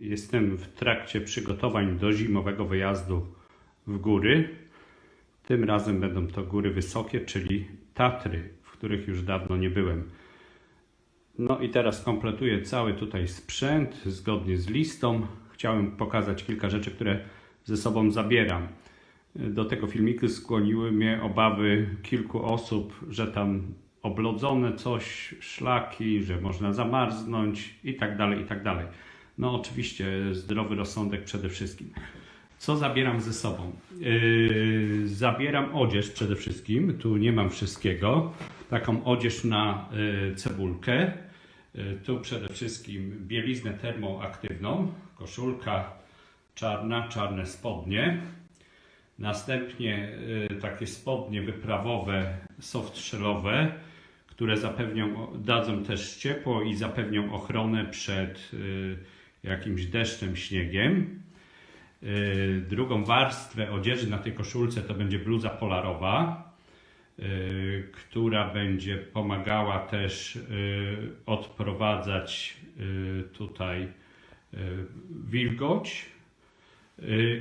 Jestem w trakcie przygotowań do zimowego wyjazdu w góry. Tym razem będą to góry wysokie, czyli Tatry, w których już dawno nie byłem. No i teraz kompletuję cały tutaj sprzęt zgodnie z listą. Chciałem pokazać kilka rzeczy, które ze sobą zabieram. Do tego filmiku skłoniły mnie obawy kilku osób, że tam oblodzone coś, szlaki, że można zamarznąć i tak dalej, i tak dalej. No oczywiście zdrowy rozsądek przede wszystkim. Co zabieram ze sobą? Yy, zabieram odzież przede wszystkim. Tu nie mam wszystkiego. Taką odzież na yy, cebulkę. Yy, tu przede wszystkim bieliznę termoaktywną, koszulka czarna, czarne spodnie. Następnie y, takie spodnie wyprawowe, softshellowe, które zapewnią, dadzą też ciepło i zapewnią ochronę przed y, jakimś deszczem, śniegiem. Y, Drugą warstwę odzieży na tej koszulce to będzie bluza polarowa, y, która będzie pomagała też y, odprowadzać tutaj wilgoć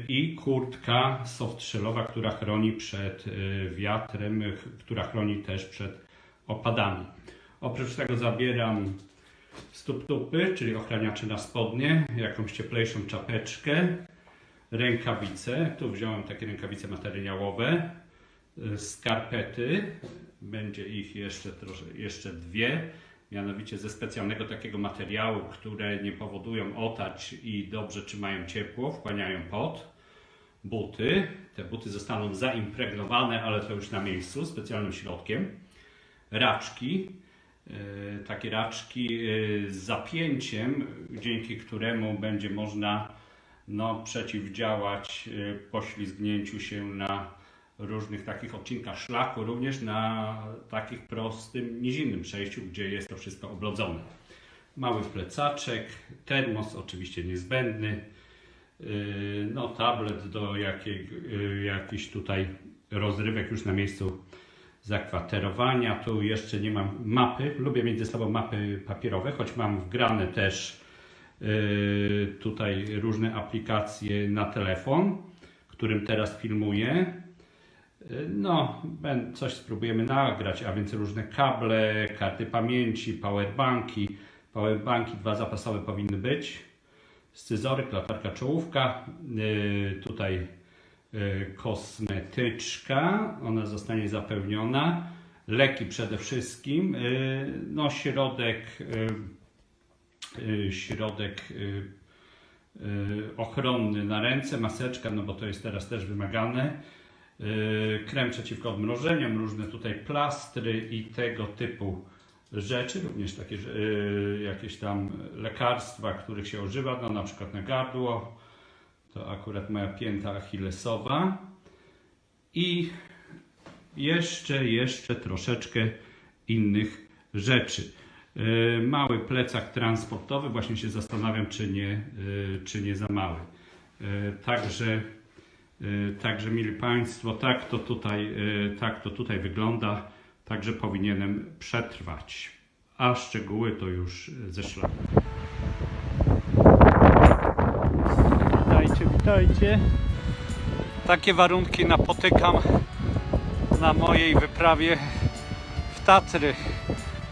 i kurtka softshellowa, która chroni przed wiatrem, która chroni też przed opadami. Oprócz tego zabieram stóp-tupy, czyli ochraniacze na spodnie, jakąś cieplejszą czapeczkę, rękawice. Tu wziąłem takie rękawice materiałowe, y, skarpety, będzie ich jeszcze, trosze, jeszcze dwie, mianowicie ze specjalnego takiego materiału, które nie powodują otać i dobrze trzymają ciepło, wchłaniają pot. Buty, te buty zostaną zaimpregnowane, ale to już na miejscu, specjalnym środkiem. Raczki, takie raczki y, z zapięciem, dzięki któremu będzie można no, przeciwdziałać y, poślizgnięciu się na różnych takich odcinkach szlaku, również na takich prostym, nizinnym przejściu, gdzie jest to wszystko oblodzone. Mały plecaczek, termos oczywiście niezbędny, no tablet do jakiej, jakichś tutaj rozrywek już na miejscu zakwaterowania. Tu jeszcze nie mam mapy, lubię mieć ze sobą mapy papierowe, choć mam wgrane też yy, tutaj różne aplikacje na telefon, którym teraz filmuję. No, ben- coś spróbujemy nagrać, a więc różne kable, karty pamięci, powerbanki. Powerbanki dwa zapasowe powinny być. Scyzoryk, latarka czołówka. Yy, tutaj kosmetyczka, ona zostanie zapewniona. Leki przede wszystkim. Yy, no, środek, yy, środek ochronny na ręce, maseczka, no bo to jest teraz też wymagane. Krem przeciwko odmrożeniom, różne tutaj plastry i tego typu rzeczy, również takie jakieś tam lekarstwa, których się używa, no na przykład na gardło, to akurat moja pięta achillesowa i jeszcze, jeszcze troszeczkę innych rzeczy. Yy, Mały plecak transportowy, właśnie się zastanawiam, czy nie, yy, czy nie za mały. Yy, Także Także, mili Państwo, tak to tutaj, tak to tutaj wygląda, także powinienem przetrwać. A szczegóły to już ze szlaku. Witajcie. Takie warunki napotykam na mojej wyprawie w Tatry.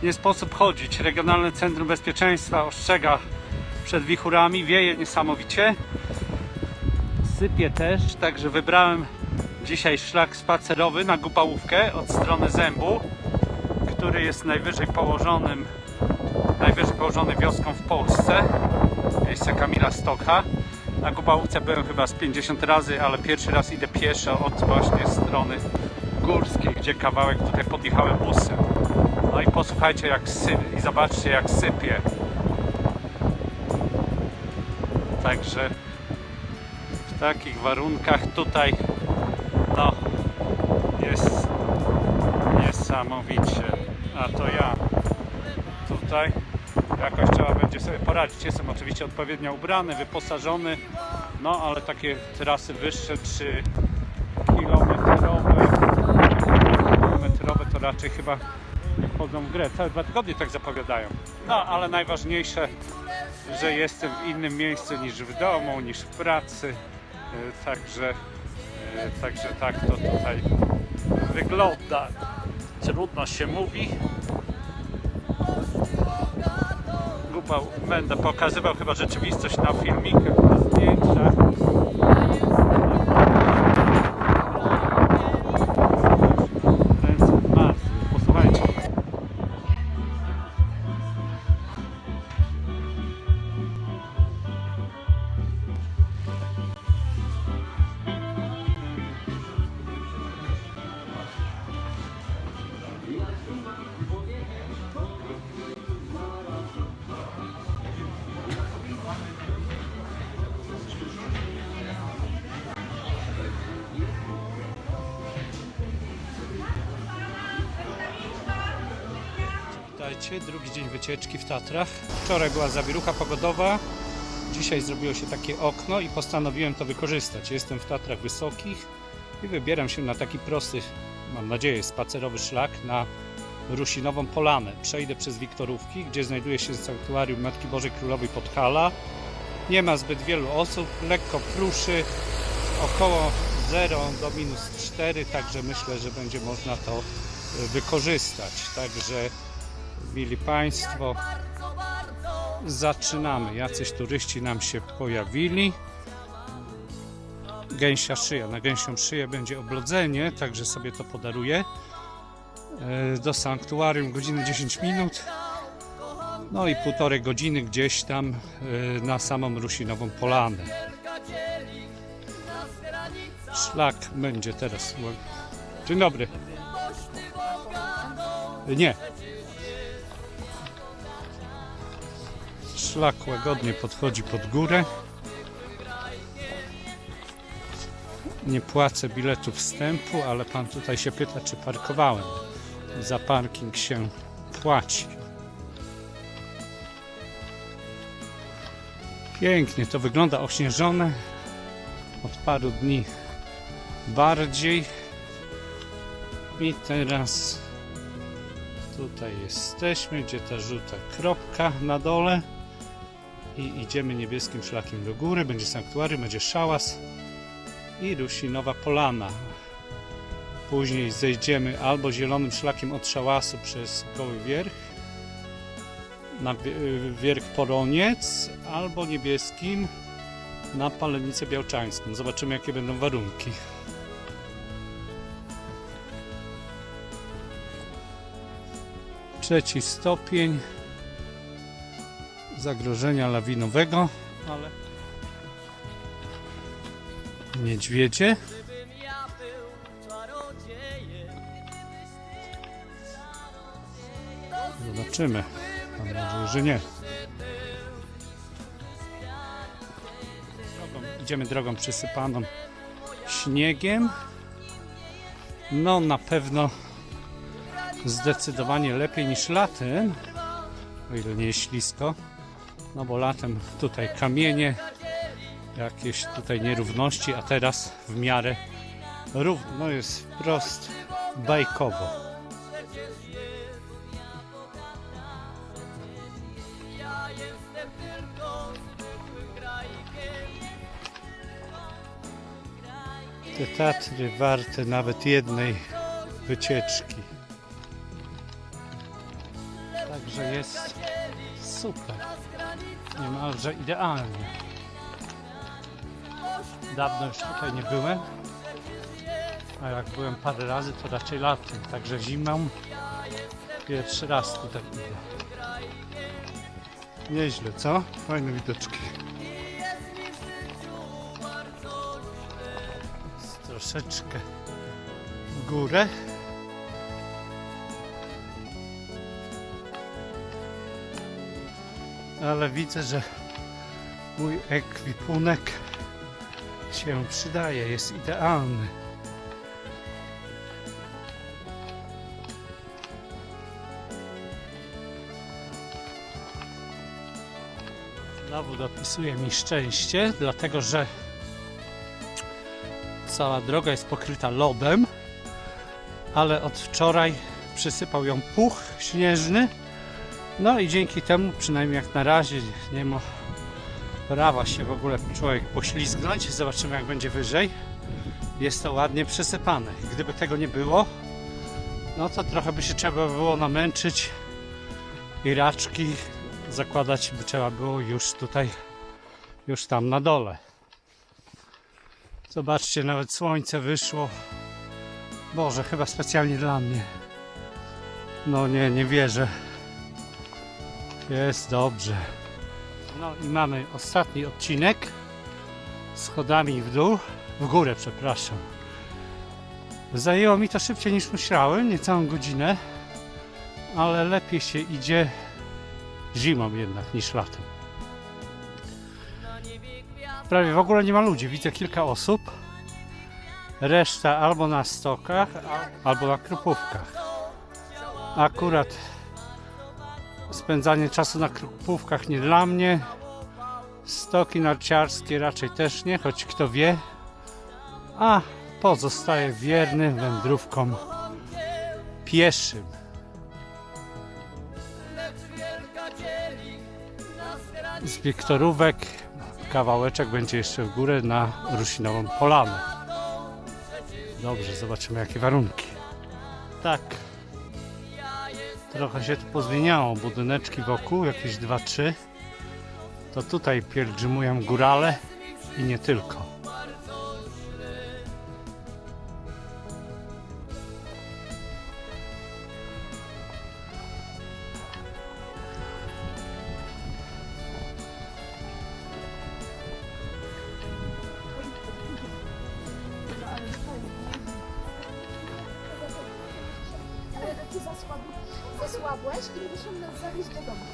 Nie sposób chodzić. Regionalne Centrum Bezpieczeństwa ostrzega przed wichurami, wieje niesamowicie sypie też, także wybrałem dzisiaj szlak spacerowy na Gupałówkę od strony Zębu, który jest najwyżej położonym, najwyżej położony wioską w Polsce, miejsce Kamila Stokha. Na Gupałówce byłem chyba z 50 razy, ale pierwszy raz idę pieszo od właśnie strony górskiej, gdzie kawałek tutaj podjechałem busem. No i posłuchajcie jak sypie i zobaczcie jak sypie. Także w takich warunkach tutaj no jest niesamowicie a to ja tutaj jakoś trzeba będzie sobie poradzić jestem oczywiście odpowiednio ubrany, wyposażony no ale takie trasy wyższe 3 kilometrowe kilometrowe to raczej chyba wchodzą w grę. Całe dwa tygodnie tak zapowiadają. No, ale najważniejsze, że jestem w innym miejscu niż w domu, niż w pracy. E, Także, e, także tak to tutaj wygląda. Trudno się mówi. Pokazywał chyba rzeczywistość na filmikach, na zdjęciach. Drugi dzień wycieczki w Tatrach. Wczoraj była zawierucha pogodowa, dzisiaj zrobiło się takie okno i postanowiłem to wykorzystać. Jestem w Tatrach Wysokich i wybieram się na taki prosty, mam nadzieję, spacerowy szlak na Rusinową Polanę. Przejdę przez Wiktorówki, gdzie znajduje się sanktuarium Matki Bożej Królowej Podkala. Nie ma zbyt wielu osób, lekko pruszy, około 0 do minus 4, także myślę, że będzie można to y, wykorzystać. Także Mili Państwo, zaczynamy. Jacyś turyści nam się pojawili. Gęsia szyja. Na gęsią szyję będzie oblodzenie, także sobie to podaruję. E, Do sanktuarium godziny 10 minut. No i półtorej godziny gdzieś tam e, na samą Rusinową Polanę. Szlak będzie teraz. Dzień dobry. Nie, Szlak łagodnie podchodzi pod górę. Nie płacę biletu wstępu, ale pan tutaj się pyta, czy parkowałem. Za parking się płaci. Pięknie to wygląda ośnieżone. Od paru dni bardziej. I teraz tutaj jesteśmy, gdzie ta żółta kropka na dole i idziemy niebieskim szlakiem do góry. Będzie sanktuarium, będzie szałas i Rusinowa Polana. Później zejdziemy albo zielonym szlakiem od szałasu przez Goły Wierch na y, Wierch Poroniec, albo niebieskim na Palenicę Białczańską. Zobaczymy jakie będą warunki. Trzeci stopień zagrożenia lawinowego, ale niedźwiedzie. Zobaczymy. Mam nadzieję, że nie. Drogą, idziemy drogą przysypaną śniegiem. No na pewno zdecydowanie lepiej niż latem, o ile nie jest ślisko. No bo latem tutaj kamienie, jakieś tutaj nierówności, a teraz w miarę równo. No jest wprost bajkowo. Te Tatry warte nawet jednej wycieczki. Także jest super. Niemalże idealnie. Dawno już tutaj nie byłem. A jak byłem parę razy, to raczej latem. Także zimą pierwszy raz tutaj idę. Nieźle, co? Fajne widoczki. Jest Troszeczkę w górę. Ale widzę, że mój ekwipunek się przydaje, jest idealny. Znowu dopisuje mi szczęście, dlatego że cała droga jest pokryta lodem, ale od wczoraj przysypał ją puch śnieżny. No i dzięki temu, przynajmniej jak na razie, nie ma prawa się w ogóle człowiek poślizgnąć. Zobaczymy jak będzie wyżej. Jest to ładnie przysypane. Gdyby tego nie było, no to trochę by się trzeba było namęczyć i raczki zakładać by trzeba było już tutaj, już tam na dole. Zobaczcie, nawet słońce wyszło. Boże, chyba specjalnie dla mnie. No nie, nie wierzę. Jest dobrze. No i mamy ostatni odcinek. Schodami w dół, w górę, przepraszam. Zajęło mi to szybciej niż myślałem, niecałą godzinę, ale lepiej się idzie zimą jednak niż latem. Prawie w ogóle nie ma ludzi, widzę kilka osób. Reszta albo na stokach, albo na krupówkach. Akurat spędzanie czasu na krupówkach nie dla mnie. Stoki narciarskie raczej też nie, choć kto wie. A pozostaję wierny wędrówkom pieszym. Z Wiktorówek kawałeczek będzie jeszcze w górę na Rusinową Polanę. Dobrze, zobaczymy jakie warunki. Tak. Trochę się tu pozmieniało. Budyneczki wokół, jakieś dwa, trzy. To tutaj pielgrzymują górale i nie tylko. Zasłabłeś i muszę nas zawieźć do domu.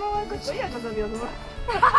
Małego to ja go zawiodła.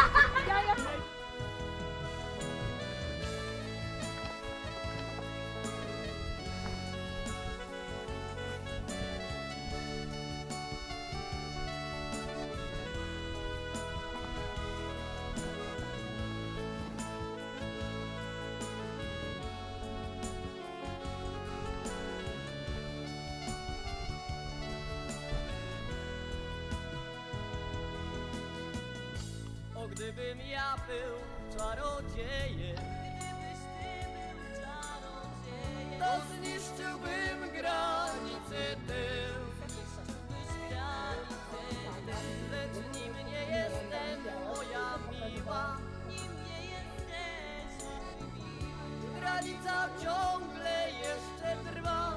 gdybym ja był czarodziejem Gdybyś ty był czarodziejem To zniszczyłbym granicę tę Zniszczyłbyś granicę tę Lecz nim nie jestem moja miła Nim nie jesteś miła. Granica ciągle jeszcze trwa.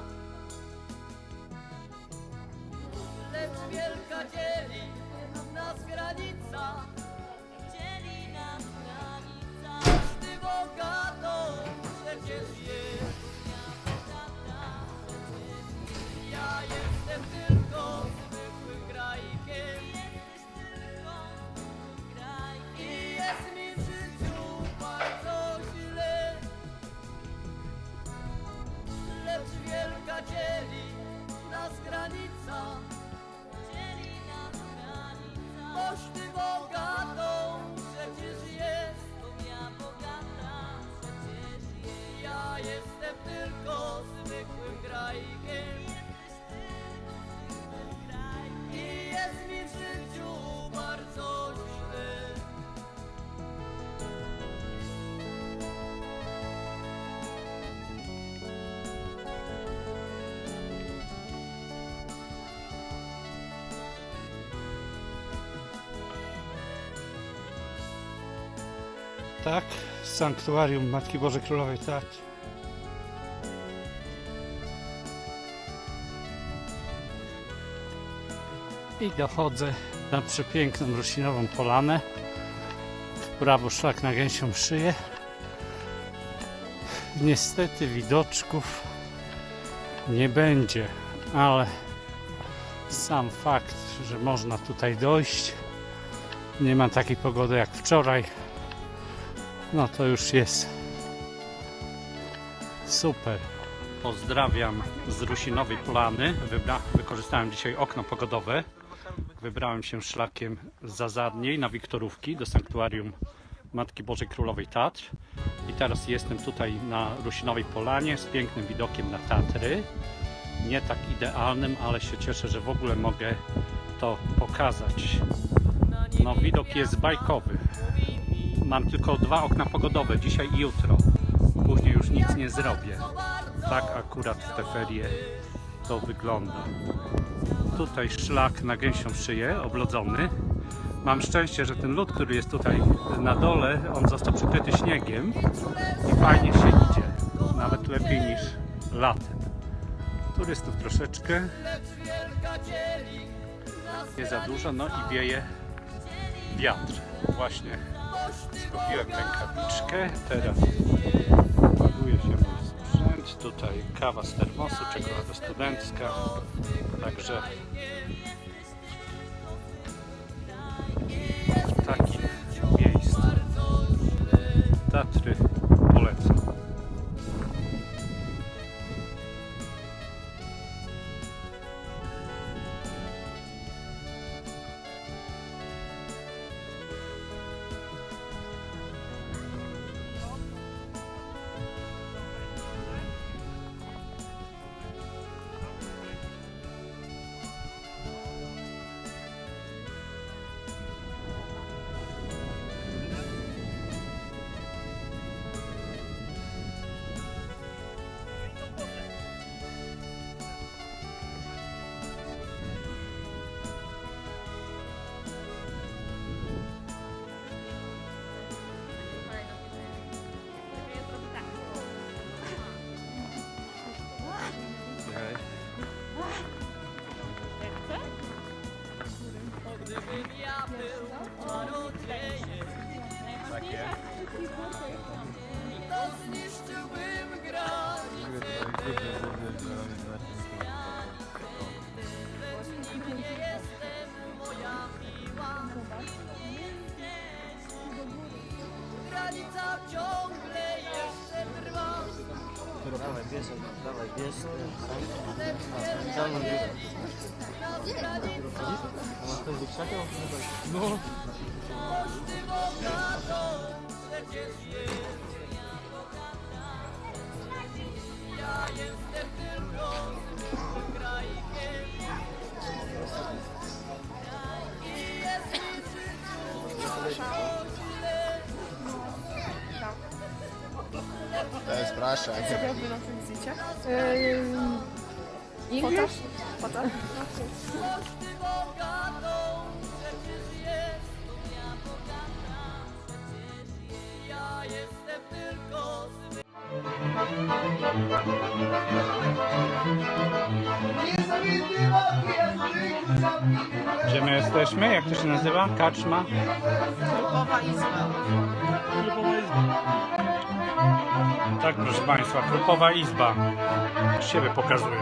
Lecz wielka dzieli Tak, sanktuarium Matki Bożej Królowej, tak. I dochodzę na przepiękną roślinową polanę. W prawo szlak na gęsią szyję. Niestety widoczków nie będzie, ale sam fakt, że można tutaj dojść, nie ma takiej pogody jak wczoraj, no to już jest super. Pozdrawiam z Rusinowej Polany. Wybra- wykorzystałem dzisiaj okno pogodowe. Wybrałem się szlakiem za Zadniej na Wiktorówki do sanktuarium Matki Bożej Królowej Tatr. I teraz jestem tutaj na Rusinowej Polanie z pięknym widokiem na Tatry. nie tak idealnym, ale się cieszę, że w ogóle mogę to pokazać. No widok jest bajkowy. Mam tylko dwa okna pogodowe, dzisiaj i jutro. Później już nic nie zrobię. Tak akurat w te ferie to wygląda. Tutaj szlak na gęsią szyję, oblodzony. Mam szczęście, że ten lód, który jest tutaj na dole, on został przykryty śniegiem i fajnie się idzie. Nawet lepiej niż latem. Turystów troszeczkę, nie za dużo, no i wieje wiatr. Właśnie skupiłem rękawiczkę, teraz ładuje się mój sprzęt. Tutaj kawa z termosu, czekolada studencka. Także w takim miejscu Tatry polecam. Ciągle jeszcze trwa Dawaj, bierz, dawaj, bierz. Masz to wykrzakał? No. Każdy bogatą przecież jest Ja jestem tylko krajkiem I jest mi w Zrobiłby na tych zdjęciach. Foto? Gdzie my jesteśmy? Jak to się nazywa? Kaczma? Grupowa izba. Tak, proszę Państwa, Krupowa Izba. Siebie pokazuje.